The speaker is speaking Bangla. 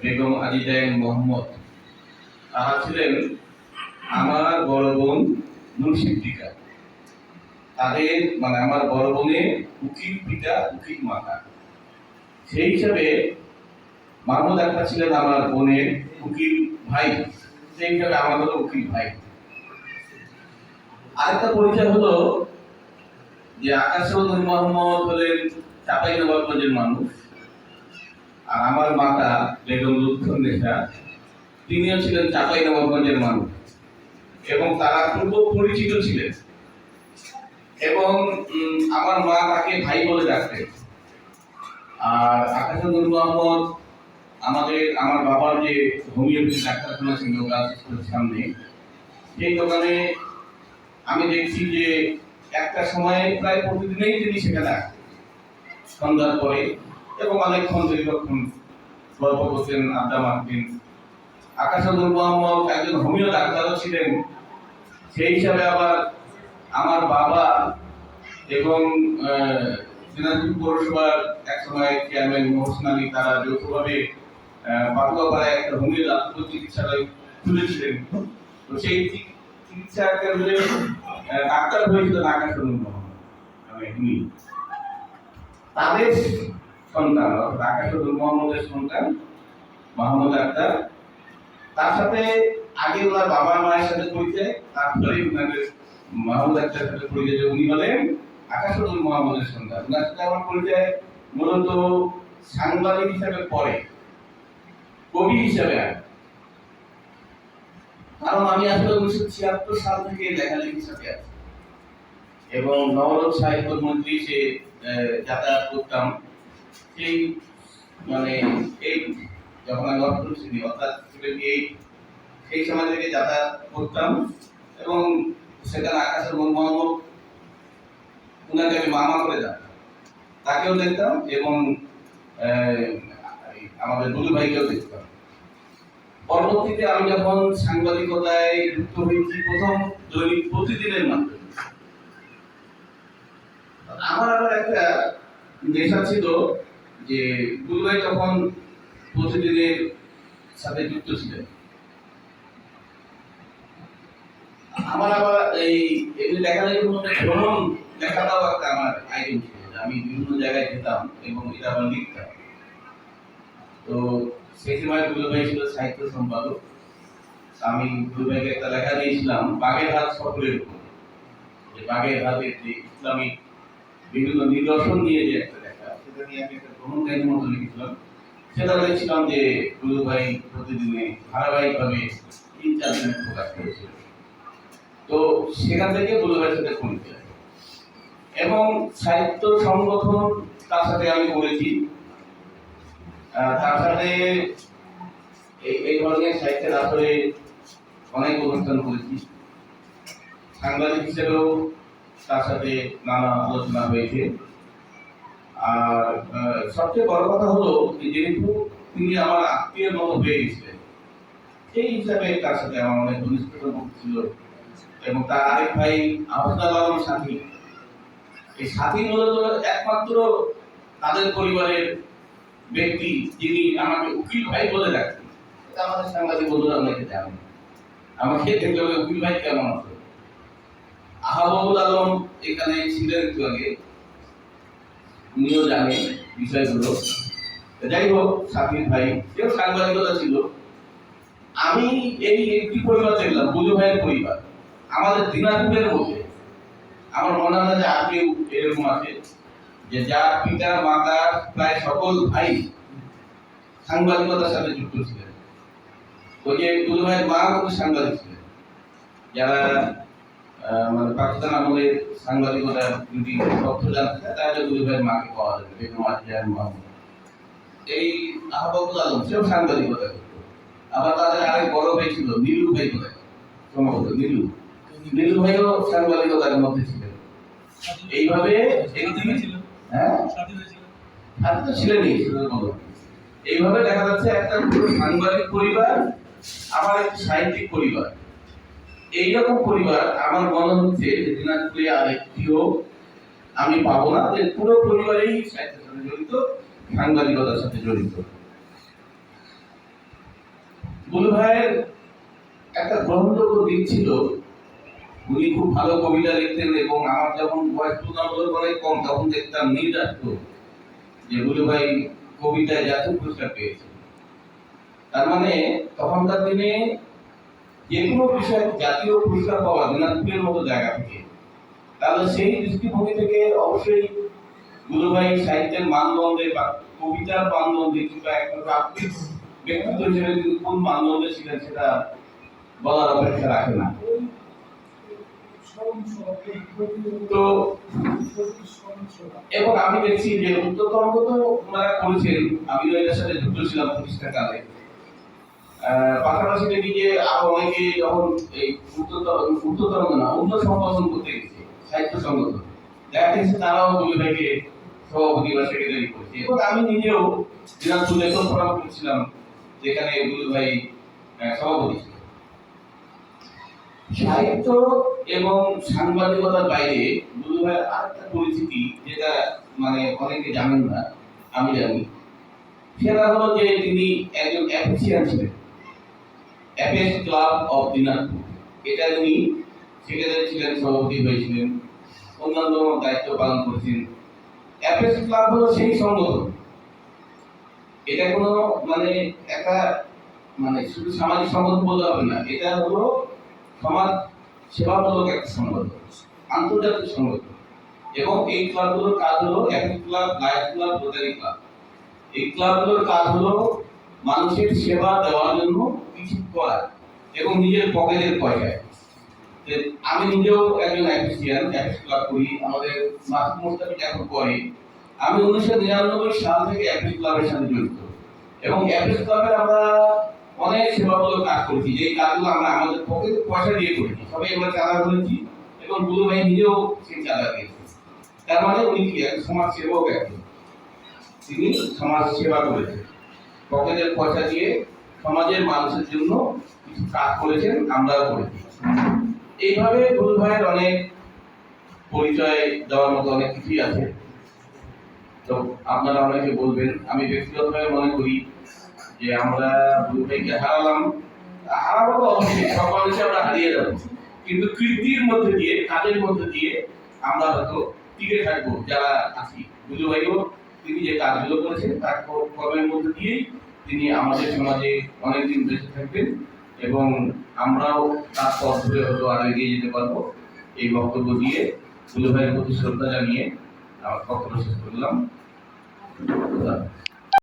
বেগম আজিজাইন মোহাম্মদ। তারা ছিলেন আমার বড় বোন নুরসিদ্দিকা তাদের মানে আমার বড় বোনের উকিল পিতা, উকিল মাতা। সেই হিসাবে মাহমুদ একটা ছিলেন আমার বোনের উকিল ভাই। সেই হিসাবে আমাদেরও উকিল ভাই। আরেকটা পরিচয় হলো যে আকাশরঞ্জন মোহাম্মদ হলেন চাপাই নবাবগঞ্জের মানুষ। আর আমার মাতা বেগম লুৎফুন্নেসা তিনিও ছিলেন চাপাই নবাবগঞ্জের মানুষ এবং তারা পূর্ব পরিচিত ছিলেন। এবং আমার মা তাকে ভাই বলে ডাকতেন। আর আকাশরঞ্জন মোহাম্মদ, আমাদের, আমার বাবার যে হোমিওপ্যাথি ডাক্তারখানা ছিল সামনে। সেই দোকানে আমি দেখছি যে একটা সময় প্রায় প্রতিদিনই তিনি সেখানে আসতেন। সন্ধ্যার পরে এবং অনেকক্ষণ দীর্ঘক্ষণ গল্প করতেন আড্ডা মারতেন আকাশাদুল মোহাম্মদ একজন হোমিও ডাক্তারও ছিলেন। সেই হিসাবে আবার আমার বাবা এবং দিনাজপুর পৌরসভার এক সময় চেয়ারম্যান মোহসিন আলী, তারা যৌথভাবে পাটুয়াপাড়ায় একটা হোমিও ডাক্তার চিকিৎসালয় খুলেছিলেন। তো সেই চিকিৎসা কেন্দ্রে ডাক্তার হয়েছিলেন আকাশাদুল মোহাম্মদ। মানে তাদের সন্তান, অর্থাৎ আকাশুদ্দুল মোহাম্মদের সন্তান, মাহমুদ আক্তার। তার সাথে আগে ওনার বাবা মায়ের সাথে পরিচয় তারপরে ওনাদের মাহমুদ আক্তার সাথে পরিচয় যে উনি হলেন আকাশুদ্দুল মোহাম্মদের সন্তান। ওনার সাথে আমার পরিচয় মূলত সাংবাদিক হিসাবে পরে, কবি হিসাবে। কারণ আমি আসলে উনিশশো ছিয়াত্তর সাল থেকে লেখালেখির সাথে আছি। এবং নবরোজ সাহিত্য মন্ত্রী সে যাতায়াত করতাম। সেই মানে এই যখন আমি অর্থাৎ এইট সেই সময় থেকে যাতায়াত করতাম এবং সেখানে আকাশের মন ওনাকে আমি মামা করে তাকেও দেখতাম এবং আমাদের ভাইকেও দেখতাম। পরবর্তীতে আমি যখন সাংবাদিকতায় যুক্ত হয়েছি প্রথম দৈনিক প্রতিদিনের মাধ্যমে, আমার আবার একটা নেশা ছিল যে গুরুভাই তখন প্রতিদিনের সাথে যুক্ত ছিলেন। আমার আবার এই এগুলি লেখালেখির ভ্রমণ লেখাটাও একটা আমার ছিল আমি বিভিন্ন জায়গায় যেতাম এবং এটা আবার লিখতাম। তো সেই সময় গুরুভাই ছিল সাহিত্য সম্পাদক। আমি গুরুভাইকে একটা লেখা দিয়েছিলাম, বাগেরহাট সফরের উপর। যে বাগেরহাটের যে ইসলামিক বিভিন্ন নিদর্শন নিয়ে যে একটা লেখা, সেটা নিয়ে আমি একটা ভ্রমণ কাহিনীর মতো লিখেছিলাম সেটা লিখছিলাম যে গুরু ভাই প্রতিদিনে ধারাবাহিকভাবে তিন চার দিনে প্রকাশ করেছিল। তো সেখান থেকে গুরু ভাইয়ের সাথে পরিচয় এবং সাহিত্য সংগঠন তার সাথে আমি করেছি। তার সাথে এই ধরনের সাহিত্যের আসরে অনেক অনুষ্ঠান করেছি। সাংবাদিক হিসেবেও তার সাথে নানা আলোচনা হয়েছে। আর সবচেয়ে বড় কথা হলো যেহেতু তিনি আমার আত্মীয়ের মতো হয়ে গেছিলেন, সেই হিসাবে তার সাথে আমার অনেক ঘনিষ্ঠতা ছিল। এবং তার আরেক ভাই আফজাল আলম সাথী। এই সাথী মূলত একমাত্র তাদের পরিবারের ব্যক্তি যিনি আমাকে উকিল ভাই বলে এটা আমাদের সাংবাদিক বন্ধুরা অনেকে জানেন। আমাকে উকিল ভাই কেমন আছে? আহাবুল আলম এখানে ছিলেন একটু আগে। উনিও জানেন বিষয়গুলো। যাই হোক, সাকিব ভাই সেও সাংবাদিকতা ছিল। আমি এই একটি পরিবার দেখলাম ভাইয়ের পরিবার। আমাদের দিনাজপুরের মধ্যে। আমার মনে হয় যে এরকম আছে, যে যার পিতা, মাতা, প্রায় সকল ভাই সাংবাদিকতার সাথে যুক্ত ছিলেন। ওই যে ভাইয়ের মা সাংবাদিক ছিলেন। যারা মানে পাকিস্তান আমলের সাংবাদিকতা যদি তথ্য জানতে চায় তাহলে দুই ভাইয়ের মাকে পাওয়া যাবে বেগম আজিজার মোহাম্মদ। এই আহবাবুল আলম সেও সাংবাদিকতা করতো। আবার তাদের আরেক বড় ভাই ছিল নীলু ভাই কোথায় সম্ভবত নীলু। নীলু ভাইও সাংবাদিকতার মধ্যে ছিলেন। এইভাবে হ্যাঁ? তো ছিলেনই। এইভাবে দেখা যাচ্ছে একটা সাংবাদিক পরিবার আবার একটি সাহিত্যিক পরিবার। এইরকম পরিবার আমার মনে হচ্ছে দিনাজপুরে আর একটিও আমি পাবো না। যে পুরো পরিবারেই সাহিত্যের সাথে জড়িত, সাংবাদিকতার সাথে জড়িত। বুলু ভাইয়ের একটা গ্রহণযোগ্য দিক ছিল, উনি খুব ভালো কবিতা লিখতেন এবং আমার যখন বয়স তুলনামূলক অনেক কম, তখন দেখতাম নীল যে বুলু ভাই কবিতায় জাতীয় পুরস্কার পেয়েছে। তার মানে তখনকার দিনে যে কোনো বিষয়ে জাতীয় পুরস্কার পাওয়া দিনাজপুরের মতো জায়গা থেকে। তাহলে সেই দৃষ্টিভঙ্গি থেকে অবশ্যই গুরুভাই সাহিত্যের মানদণ্ডে বা কবিতার মানদণ্ডে কিংবা একটা প্রাপ্তিক ব্যক্তিত্ব হিসেবে কোন মানদণ্ডে ছিলেন সেটা বলার অপেক্ষা রাখে না। তো এবং আমি দেখছি যে উত্তর তরঙ্গ তো ওনারা করেছেন। আমিও এটার সাথে যুক্ত ছিলাম প্রতিষ্ঠাকালে। পাশাপাশি দেখি যে আরও অনেকে যখন এই উত্তর উত্তর না অন্য সম্পাদন করতে গেছে, সাহিত্য সংগঠন। দেখা গেছে তারাও ভাইকে সভাপতি বা সেক্রেটারি করেছে। এবং আমি নিজেও দিনাজপুর লেখক ফোরাম করেছিলাম যেখানে দুই ভাই সভাপতি সাহিত্য এবং সাংবাদিকতার বাইরে দুই ভাইয়ের আরেকটা পরিচিতি, যেটা মানে অনেকে জানেন না, আমি জানি। সেটা হলো যে তিনি একজন অ্যাফিসিয়ান ছিলেন। অ্যাপেস ক্লাব অফ দিনাজপুর এটা উনি সেক্রেটারি ছিলেন, সভাপতি হয়েছিলেন, অন্যান্য দায়িত্ব পালন করেছেন। অ্যাপেস ক্লাব হলো সেই সংগঠন। এটা কোনো মানে একটা মানে শুধু সামাজিক সংগঠন বলতে হবে না, এটা হলো সমাজ সেবামূলক একটা সংগঠন, আন্তর্জাতিক সংগঠন। এবং এই ক্লাবগুলোর কাজ হলো Apex club Lions club Rotary club এই ক্লাবগুলোর কাজ হলো মানুষের সেবা দেওয়ার জন্য কিছু করা এবং নিজের পকেটের পয়সায়। যে আমি নিজেও একজন অ্যাফিসিয়ান অ্যাফিস ক্লাব করি, আমাদের মাসুদ মোস্তাফিজ এখন করে। আমি উনিশশো নিরানব্বই সাল থেকে অ্যাফিস ক্লাবের সাথে জড়িত। এবং অ্যাফিস ক্লাবের আমরা অনেক সেবামূলক কাজ করেছি। যে কাজগুলো আমরা আমাদের পকেট পয়সা দিয়ে করেছি। সবাই আমরা চাঁদা করেছি এবং গুরু ভাই নিজেও সেই চাঁদা দিয়েছে। তার মানে উনি কি? সমাজ সেবক একজন তিনি সমাজ সেবা করেছেন। পকেটের পয়সা দিয়ে সমাজের মানুষের জন্য কিছু কাজ করেছেন, আমরাও করেছি। এইভাবে গুরু ভাইয়ের অনেক পরিচয় দেওয়ার মতো অনেক কিছুই আছে। তো আপনারা অনেকে বলবেন, আমি ব্যক্তিগতভাবে মনে করি যে আমরা গুরু ভাইকে হারালাম। হারাবো তো অবশ্যই সব মানুষই আমরা হারিয়ে যাব। কিন্তু কৃতির মধ্যে দিয়ে, কাজের মধ্যে দিয়ে আমরা হয়তো টিকে থাকব, যারা আছি। গুরু ভাইও তিনি যে কাজগুলো করেছেন, তার কর্মের মধ্যে দিয়েই তিনি আমাদের সমাজে অনেকদিন বেঁচে থাকবেন এবং আমরাও তার পথ ধরে হয়তো আরও এগিয়ে যেতে পারব এই বক্তব্য দিয়ে দুলভাইয়ের ভাইয়ের প্রতি শ্রদ্ধা জানিয়ে আমার বক্তব্য শেষ করলাম।